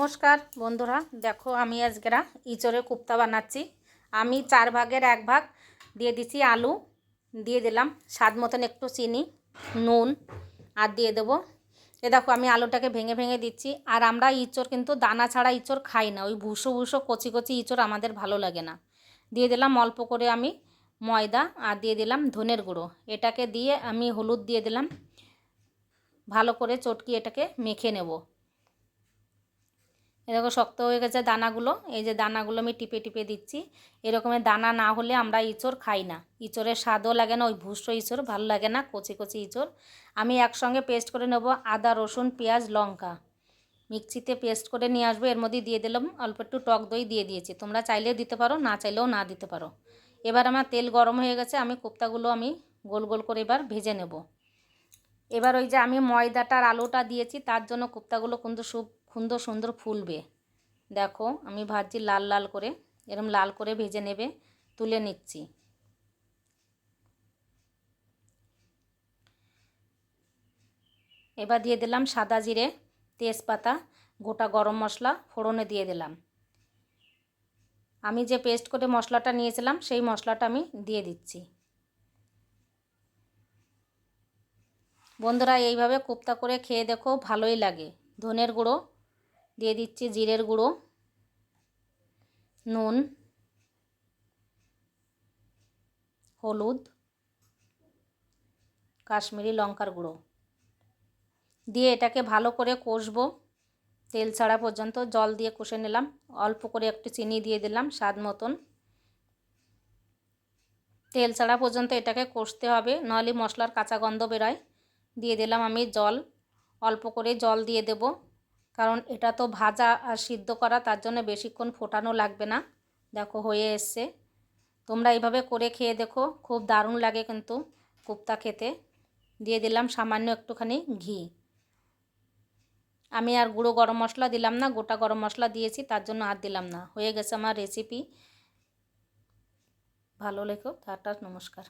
নমস্কার বন্ধুরা, দেখো আমি আজকেরা ইঁচড়ের কুপ্তা বানাচ্ছি। আমি চার ভাগের এক ভাগ দিয়ে দিচ্ছি আলু, দিয়ে দিলাম স্বাদ মতন একটু চিনি, নুন আর দিয়ে দেবো। এ দেখো আমি আলুটাকে ভেঙে ভেঙে দিচ্ছি আর আমরা ইঁচড় কিন্তু দানা ছাড়া ইঁচড় খাই না, ওই ভুসো ভুসো কচি কচি ইঁচড় আমাদের ভালো লাগে না। দিয়ে দিলাম অল্প করে আমি ময়দা আর দিয়ে দিলাম ধনের গুঁড়ো। এটাকে দিয়ে আমি হলুদ দিয়ে দিলাম, ভালো করে চটকি এটাকে মেখে নেব। দেখো শক্ত হয়ে গেছে দানাগুলো। এই যে দানাগুলো আমি টিপে টিপে দিচ্ছি। এরকমের দানা না হলে আমরা ইঁচড় খাই না। ইঁচড়ের স্বাদও লাগে না ওই ভুসো ইঁচড়, ভালো লাগে না, কচি কচি ইঁচড়। আমি একসঙ্গে পেস্ট করে নেব আদা, রসুন, পেঁয়াজ, লঙ্কা। মিক্সিতে পেস্ট করে নিয়ে আসব, এর মধ্যে দিয়ে দিলাম, অল্প একটু টক দই দিয়ে দিয়েছি। তোমরা চাইলেও দিতে পারো, না চাইলেও না দিতে পারো। এবার আমার তেল গরম হয়ে গেছে, আমি কোপ্তাগুলো আমি গোল গোল করে এবার ভেজে নেব। এবার ওই যে আমি ময়দাটার আলুটা দিয়েছি, তার জন্য কোপ্তাগুলো কিন্তু খুব সুন্দর সুন্দর ফুলবে। দেখো, আমি ভাজছি লাল লাল করে। এরম লাল করে ভেজে নেবে, তুলে নিচ্ছি। এবার দিয়ে দিলাম সাদা জিরে, তেজপাতা, গোটা গরম মশলা, ফোড়নে দিয়ে দিলাম। আমি যে পেস্ট করে মশলাটা নিয়েছিলাম, সেই মশলাটা আমি দিয়ে দিচ্ছি। বন্ধুরা, এইভাবে কোপ্তা করে খেয়ে দেখো, ভালোই লাগে। ধনের গুঁড়ো দিয়ে দিচ্ছি জিরের গুঁড়ো, নুন, হলুদ, কাশ্মীরি লঙ্কার গুঁড়ো। দিয়ে এটাকে ভালো করে কষবো, তেল ছাড়া পর্যন্ত জল দিয়ে কষে নিলাম। অল্প করে একটু চিনি দিয়ে দিলাম স্বাদ মতন। তেল ছাড়া পর্যন্ত এটাকে কষতে হবে নাহলে মশলার কাঁচা গন্ধ বেরোয়। দিয়ে দিলাম আমি জল, অল্প করে জল দিয়ে দেব। কারণ এটা তো ভাজা আর সিদ্ধ করা, তার জন্য বেশিক্ষণ ফোটানো লাগবে না। দেখো, হয়ে এসছে। তোমরা এইভাবে করে খেয়ে দেখো, খুব দারুণ লাগে কিন্তু কুপ্তা খেতে। দিয়ে দিলাম সামান্য একটুখানি ঘি। আমি আর গুঁড়ো গরম মশলা দিলাম না, গোটা গরম মশলা দিয়েছি, তার জন্য আর দিলাম না। হয়ে গেছে আমার রেসিপি ভালো লেখো, টাটা, নমস্কার।